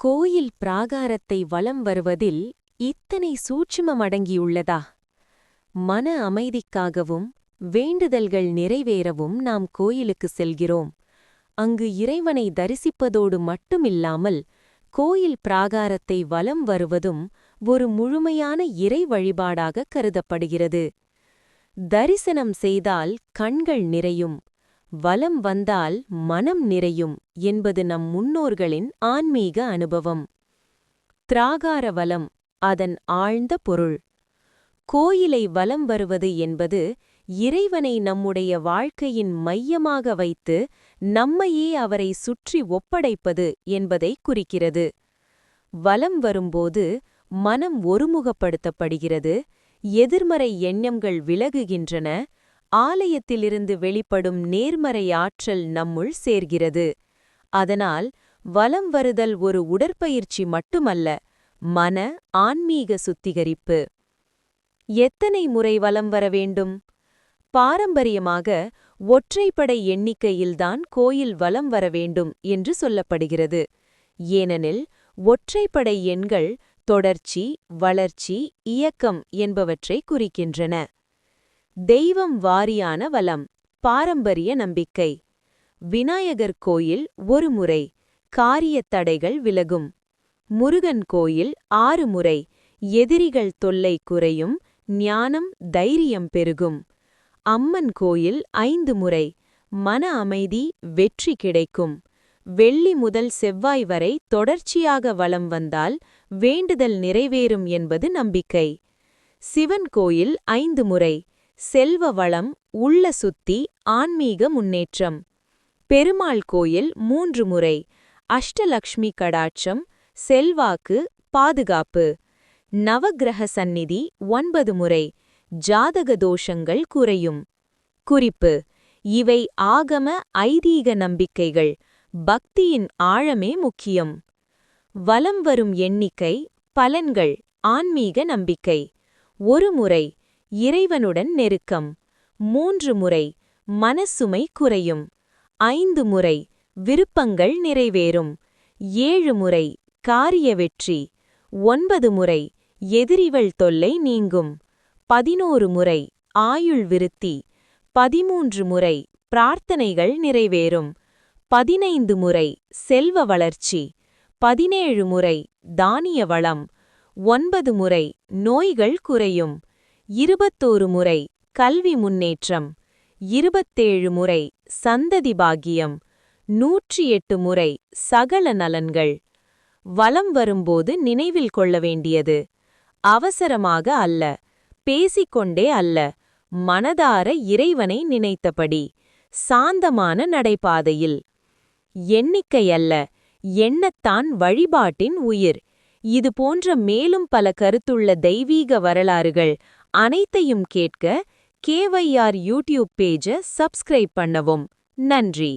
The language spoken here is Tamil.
கோயில் பிராகாரத்தை வலம் வருவதில் இத்தனை சூட்சுமம் அடங்கியுள்ளதா மன அமைதிக்காகவும் வேண்டுதல்கள் நிறைவேறவும் நாம் கோயிலுக்கு செல்கிறோம். அங்கு இறைவனை தரிசிப்பதோடு மட்டுமில்லாமல் கோயில் பிராகாரத்தை வலம் வருவதும் ஒரு முழுமையான இறை வழிபாடாக கருதப்படுகிறது. தரிசனம் செய்தால் கண்கள் நிறையும். வலம் வந்தால் மனம் நிறையும் என்பது நம் முன்னோர்களின் ஆன்மீக அனுபவம். திராகார வலம் அதன் ஆழ்ந்த பொருள். கோயிலை வலம் வருவது என்பது இறைவனை நம்முடைய வாழ்க்கையின் மையமாக வைத்து நம்மையே அவரை சுற்றி ஒப்படைப்பது என்பதை குறிக்கிறது. வலம் வரும்போது மனம் ஒருமுகப்படுத்தப்படுகிறது எதிர்மறை எண்ணங்கள் விலகுகின்றன ஆலயத்திலிருந்து வெளிப்படும் நேர்மறை ஆற்றல் நம்முள் சேர்கிறது. அதனால் வலம் வருதல் ஒரு உடற்பயிற்சி மட்டுமல்ல மன ஆன்மீக சுத்திகரிப்பு. எத்தனை முறை வலம் வர வேண்டும்? பாரம்பரியமாக ஒற்றைப்படை எண்ணிக்கையில்தான் கோயில் வலம் வர வேண்டும் என்று சொல்லப்படுகிறது. ஏனெனில் ஒற்றைப்படை எண்கள் தொடர்ச்சி வளர்ச்சி இயக்கம் என்பவற்றை குறிக்கின்றன. தெய்வம் வாரியான வலம் பாரம்பரிய நம்பிக்கை. விநாயகர் கோயில் ஒரு முறை காரியத் தடைகள் விலகும். முருகன் கோயில் ஆறு முறை எதிரிகள் தொல்லை குறையும் ஞானம் தைரியம் பெருகும். அம்மன் கோயில் ஐந்து முறை மன அமைதி வெற்றி கிடைக்கும். வெள்ளி முதல் செவ்வாய் வரை தொடர்ச்சியாக வலம் வந்தால் வேண்டுதல் நிறைவேறும் என்பது நம்பிக்கை. சிவன் கோயில் ஐந்து முறை செல்வ வளம் உள்ள சுத்தி ஆன்மீக முன்னேற்றம். பெருமாள் கோயில் மூன்று முறை. அஷ்டலக்ஷ்மி கடாட்சம் செல்வாக்கு பாதுகாப்பு. நவகிரக சந்நிதி ஒன்பது முறை. ஜாதக தோஷங்கள் குறையும். குறிப்பு இவை ஆகம ஐதீக நம்பிக்கைகள். பக்தியின் ஆழமே முக்கியம். வலம் வரும் எண்ணிக்கை பலன்கள் ஆன்மீக நம்பிக்கை. ஒரு முறை. இறைவனுடன் நெருக்கம். மூன்று முறை மனசுமை குறையும். ஐந்து முறை விருப்பங்கள் நிறைவேறும். ஏழு முறை காரிய வெற்றி. ஒன்பது முறை எதிரிவள் தொல்லை நீங்கும். பதினோரு முறை ஆயுள் விருத்தி. பதிமூன்று முறை பிரார்த்தனைகள் நிறைவேறும். பதினைந்து முறை செல்வ வளர்ச்சி. பதினேழு முறை தானிய வளம். ஒன்பது முறை நோய்கள் குறையும். இருபத்தோரு முறை கல்வி முன்னேற்றம் இருபத்தேழு முறை சந்ததி பாகியம் நூற்றி எட்டு முறை சகல நலன்கள். வலம் வரும்போது நினைவில் கொள்ள வேண்டியது. அவசரமாக அல்ல பேசிக்கொண்டே அல்ல மனதார இறைவனை நினைத்தபடி சாந்தமான நடைபாதையில். எண்ணிக்கை அல்ல எண்ணத்தான் வழிபாட்டின் உயிர். இது போன்ற மேலும் பல கருத்துள்ள தெய்வீக வரலாறுகள் அனைத்தையும் கேட்க கேவைஆர் யூடியூப் பேஜ சப்ஸ்கிரைப் பண்ணவும். நன்றி.